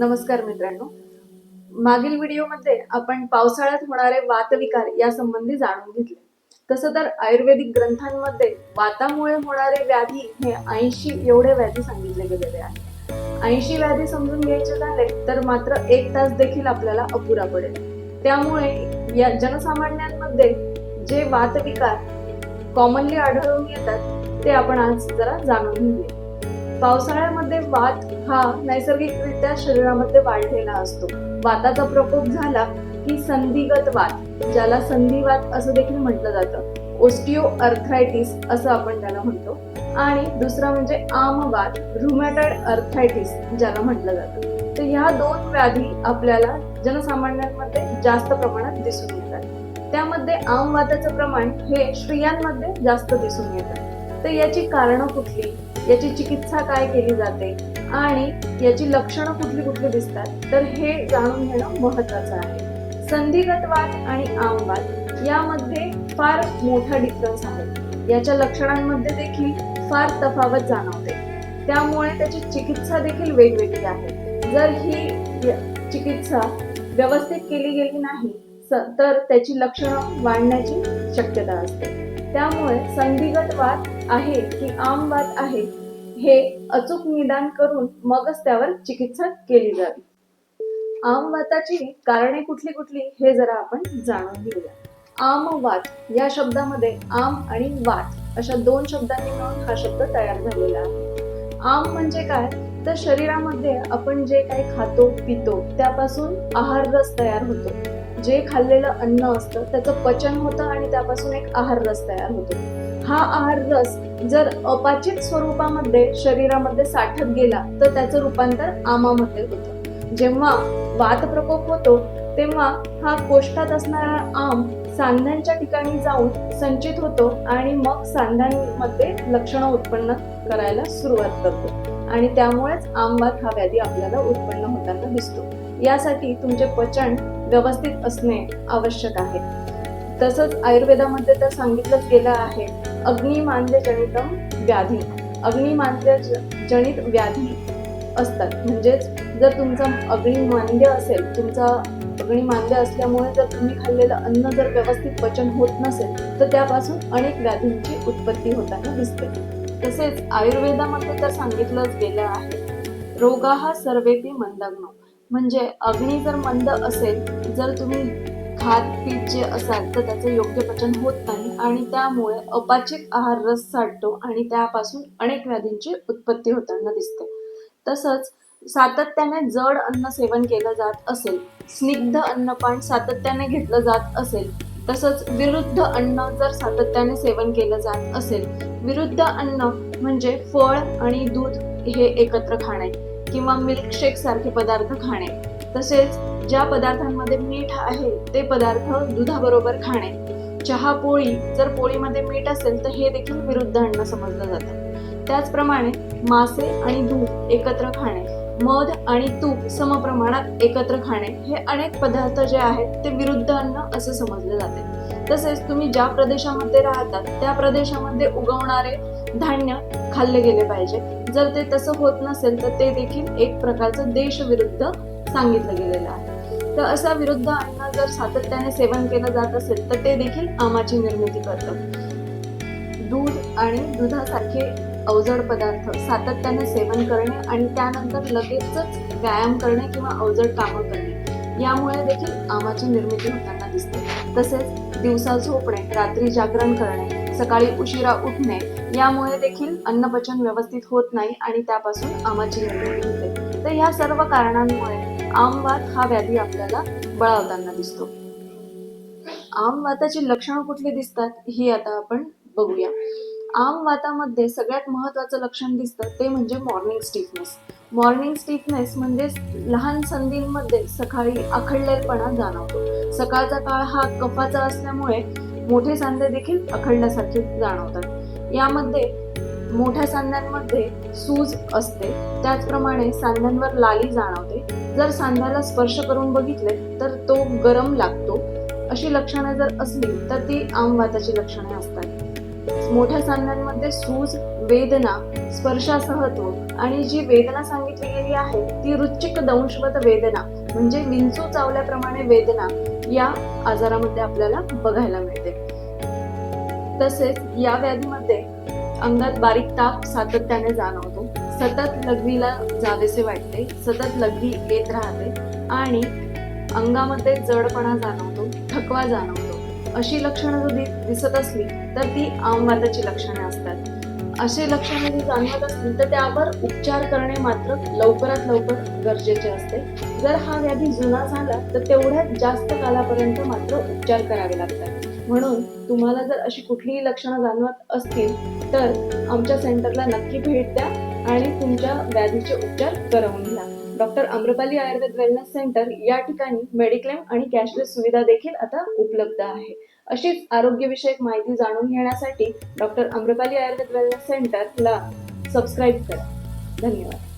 नमस्कार मित्रांनो. मागील व्हिडिओमध्ये आपण पावसाळ्यात होणारे वातविकार या संबंधी जाणून घेतले. तसं तर आयुर्वेदिक ग्रंथांमध्ये वातामुळे होणारे व्याधी हे ऐंशी एवढे व्याधी सांगितले गेलेले आहेत. ऐंशी व्याधी समजून घ्यायचे झाले तर मात्र एक तास देखील आपल्याला अपुरा पडेल. त्यामुळे या जनसामान्यांमध्ये जे वातविकार कॉमनली आढळून येतात ते आपण आज जरा जाणून घेऊया. पावसाळ्यामध्ये वात हा नैसर्गिकरित्या शरीरामध्ये वाढलेला असतो. वाताचा प्रकोप झाला की संधिगत वात ज्याला संधिवात असं देखील म्हटलं जातं. ओस्टिओ अर्थरायटिस असं आपण त्याला म्हणतो. आणि दुसरा म्हणजे आमवात रुमॅटॉइड अर्थरायटिस ज्याला म्हटलं जातं. तर ह्या दोन व्याधी आपल्याला जनसामान्यांमध्ये जास्त प्रमाणात दिसून येतात. त्यामध्ये आमवाताचं प्रमाण हे स्त्रियांमध्ये जास्त दिसून येतं. तर याची कारणं कुठली? याची चिकित्सा काय केली जाते आणि याची लक्षणं कुठली कुठली दिसतात तर हे जाणून घेणं महत्वाचं आहे. संधिगत वाद आणि आमवात यामध्ये फार मोठा डिफरन्स आहे. याच्या लक्षणांमध्ये देखील फार तफावत जाणवते. त्यामुळे त्याची चिकित्सा देखील वेगवेगळी आहे. जर ही चिकित्सा व्यवस्थित केली गेली नाही तर त्याची लक्षणं वाढण्याची शक्यता असते. त्यामुळे संधिगत वाद आहे की आम वात आहे हे अचूक निदान करून मगच त्यावर चिकित्सा केली जावी. आम वाताची कारणे कुठली कुठली हे जरा आपण जाणून घेऊया. आमवात या शब्दामध्ये आम आणि वात अशा दोन शब्दांनी मिळून हा शब्द तयार झालेला आहे. आम म्हणजे काय? तर शरीरामध्ये आपण जे काही खातो पितो त्यापासून आहार रस तयार होतो. जे खाल्लेलं अन्न असतं त्याचं पचन होतं आणि त्यापासून एक आहार रस तयार होतो. हा आहार रस जर अपाचित स्वरूपामध्ये शरीरामध्ये साठत गेला तर त्याचं रूपांतर आमामध्ये होतं. जेव्हा वात प्रकोप होतो तेव्हा हा कोष्ठात असणारा आम सांध्यांच्या ठिकाणी जाऊन संचित होतो आणि मग सांध्यांमध्ये लक्षणं उत्पन्न करायला सुरुवात करतो. आणि त्यामुळेच आमवात हा व्याधी आपल्याला उत्पन्न होताना दिसतो. यासाठी तुमचे पचन व्यवस्थित असणे आवश्यक आहे. तसंच आयुर्वेदामध्ये तर सांगितलंच गेलं आहे. अग्निमांद्य जनितम व्याधी. अग्नी ज- जनित व्याधी असतात. म्हणजेच जर तुमचा अग्निमांद्य असेल तुमचा अग्निमांद्य असल्यामुळे जर तुम्ही खाल्लेलं अन्न जर व्यवस्थित पचन होत नसेल तर त्यापासून अनेक व्याधींची उत्पत्ती होताना दिसते. तसेच आयुर्वेदामध्ये तर सांगितलंच गेलं आहे. रोगा हा सर्वेपी मंदाग्नो म्हणजे अग्नी जर मंद असेल जर तुम्ही खात पीत जे असाल तर त्याचं योग्य पचन होत नाही आणि त्यामुळे अपाचित आहार रस साठतो आणि त्यापासून अनेक व्याधींची उत्पत्ती होताना दिसते. तसंच सातत्याने जड अन्न सेवन केलं जात असेल स्निग्ध अन्नपान सातत्याने घेतलं जात असेल तसंच विरुद्ध अन्न जर सातत्याने सेवन केलं जात असेल विरुद्ध अन्न म्हणजे फळ आणि दूध हे एकत्र खाणे किंवा मिल्कशेक सारखे पदार्थ खाणे. तसेच ज्या पदार्थांमध्ये मीठ आहे ते पदार्थ दुधाबरोबर खाणे. चहा पोळी जर पोळीमध्ये मीठ असेल तर हे देखील विरुद्ध अन्न समजलं जातं. त्याचप्रमाणे मासे आणि दूध एकत्र खाणे मध आणि तूप समप्रमाणात एकत्र खाणे हे अनेक पदार्थ जे आहेत ते विरुद्ध अन्न असं समजले जाते. तसेच तुम्ही ज्या प्रदेशामध्ये राहतात त्या प्रदेशामध्ये उगवणारे धान्य खाल्ले गेले पाहिजे. जर ते तसं होत नसेल तर ते देखील एक प्रकारचं देशविरुद्ध सांगितलं गेलेलं आहे. तर असा विरुद्ध अन्न जर सातत्याने सेवन केलं जात असेल तर ते देखील आमाची निर्मिती करतं. दूध आणि दुधासारखे अवजड पदार्थ सातत्याने सेवन करणे आणि त्यानंतर लगेचच व्यायाम करणे किंवा अवजड कामं करणे यामुळे देखील आमाची निर्मिती होताना दिसते. तसेच दिवसा झोपणे रात्री जागरण करणे सकाळी उशिरा उठणे यामुळे देखील अन्नपचन व्यवस्थित होत नाही आणि त्यापासून आमाची निर्मिती होते. तर ह्या सर्व कारणांमुळे आमवात हा व्याधी आपल्याला बळावताना दिसतो. आमवाताची लक्षणं कुठली दिसतात ही आता आपण बघूया. आम वातामध्ये सगळ्यात महत्वाचं लक्षण दिसतं ते म्हणजे मॉर्निंग स्टिफनेस मॉर्निंग स्टिफनेस म्हणजे लहान संधींमध्ये सकाळी आखडलेपणा जाणवतो. सकाळचा काळ हा कफाचा असल्यामुळे मोठे सांधे देखील आखडल्यासारखे जाणवतात. यामध्ये मोठ्या सांध्यांमध्ये सूज असते. त्याचप्रमाणे सांध्यांवर लाली जाणवते. जर सांध्याला स्पर्श करून बघितले तर तो गरम लागतो. अशी लक्षणे जर असली तर ती आमवाताची लक्षणे असतात. मोठ्या सांध्यांमध्ये सूज वेदना स्पर्शासहत्व आणि जी वेदना सांगितली गेली आहे ती रुचिक दंशवत वेदना म्हणजे विंचू चावल्याप्रमाणे वेदना या आजारामध्ये आपल्याला बघायला मिळते. तसेच या व्याधीमध्ये अंगात बारीक ताप सातत्याने जाणवतो. सतत लघवीला जावेसे वाटते. सतत लघवी येत राहते आणि अंगामध्ये जडपणा जाणवतो थकवा जाणवतो. अशी लक्षणं जर दिसत असली तर ती आमवाताची लक्षणे असतात. असे लक्षणे जर जाणवत असतील तर त्यावर उपचार करणे मात्र लवकरात लवकर गरजेचे असते. जर हा व्याधी जुना झाला तर तेवढ्याच जास्त कालापर्यंत मात्र उपचार करावे लागतात. म्हणून तुम्हाला जर अशी कुठलीही लक्षणं जाणवत असतील तर आमच्या सेंटरला नक्की भेट द्या आणि तुमच्या व्याधीचे उपचार करवून घ्या. Doctor Amrapali Ayurveda wellness centre या ठिकाणी मेडिक्लेम आणि कॅशलेस सुविधा देखील आता उपलब्ध आहे. अशीच आरोग्यविषयक माहिती जाणून घेण्यासाठी डॉक्टर आम्रपाली आयुर्वेद वेलनेस सेंटरला सबस्क्राईब करा. धन्यवाद.